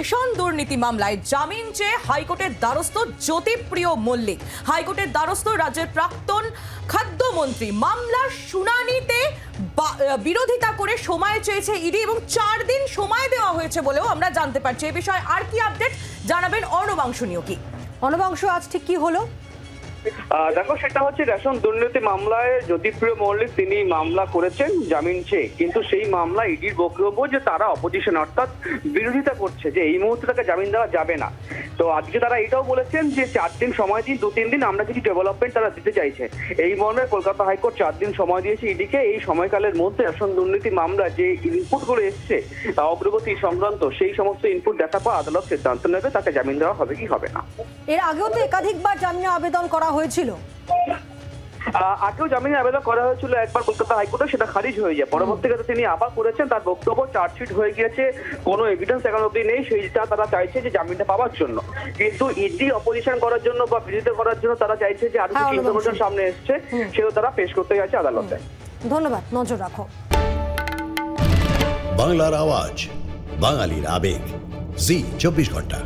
Ration দুর্নীতি মামলায় জামিন চেয়ে হাইকোর্টের দ্বারস্থ জ্যোতিপ্রিয় মল্লিক। হাইকোর্টের দ্বারস্থ রাজ্যের প্রাক্তন খাদ্যমন্ত্রী। মামলার শুনানিতে বিরোধিতা করে সময় চেয়েছে ইডি এবং চার দিন সময় দেওয়া হয়েছে বলেও আমরা জানতে পারছি। এ বিষয়ে আর কি আপডেট জানাবেন অনবাংশনীয় কি অনবাংশ, আজ ঠিক কি হলো? দেখো, সেটা হচ্ছে রেশন দুর্নীতি মামলায় জ্যোতিপ্রিয় মল্লিক তিনি মামলা করেছেন জামিন চেয়ে। কিন্তু সেই মামলা ইডির বক্তব্য যে তারা অপোজিশন অর্থাৎ বিরোধিতা করছে, যে এই মুহূর্তে তাকে জামিন দেওয়া যাবে না। তো আজকে তারা এটাও বলেছেন যে চার দিন সময় দিন, দু, তিন দিন আমরা কিছু ডেভেলপমেন্ট তারা দিতে চাইছে। এই মর্মে কলকাতা হাইকোর্ট চার দিন সময় দিয়েছে ইডিকে। এই সময়কালের মধ্যে আসন দুর্নীতি মামলা যে ইনপুটগুলো এসছে, তা অগ্রগতি সংক্রান্ত, সেই সমস্ত ইনপুট দেখা পর আদালত সিদ্ধান্ত নেবে, তাকে জামিন দেওয়া হবে কি হবে না। এর আগেও তো একাধিকবার জামিনের আবেদন করা হয়েছিল। আগেও জামিনের আবেদন করা হয়েছিল একবার কলকাতা হাইকোর্টে সেটা খারিজ হয়ে যায়। পরবর্তীকালে তিনি আবার করেছেন তার বক্তব্য চার্জশিট হয়ে গিয়েছে কোনো এভিডেন্স এখন অব্দি নেই সেইটা তারা চাইছে যে জামিনটা পাওয়ার জন্য। কিন্তু ইডি অপোজিশন করার জন্য বা বিরোধিতা করার জন্য তারা চাইছে যে আরও হ্যাঁ, কিছু ইনফরমেশন সামনে এসছে সেটা তারা পেশ করতে যাচ্ছে আদালতে। ধন্যবাদ নজর রাখো। বাংলার আওয়াজ বাঙালির আবেগ। জি চব্বিশ ঘণ্টা।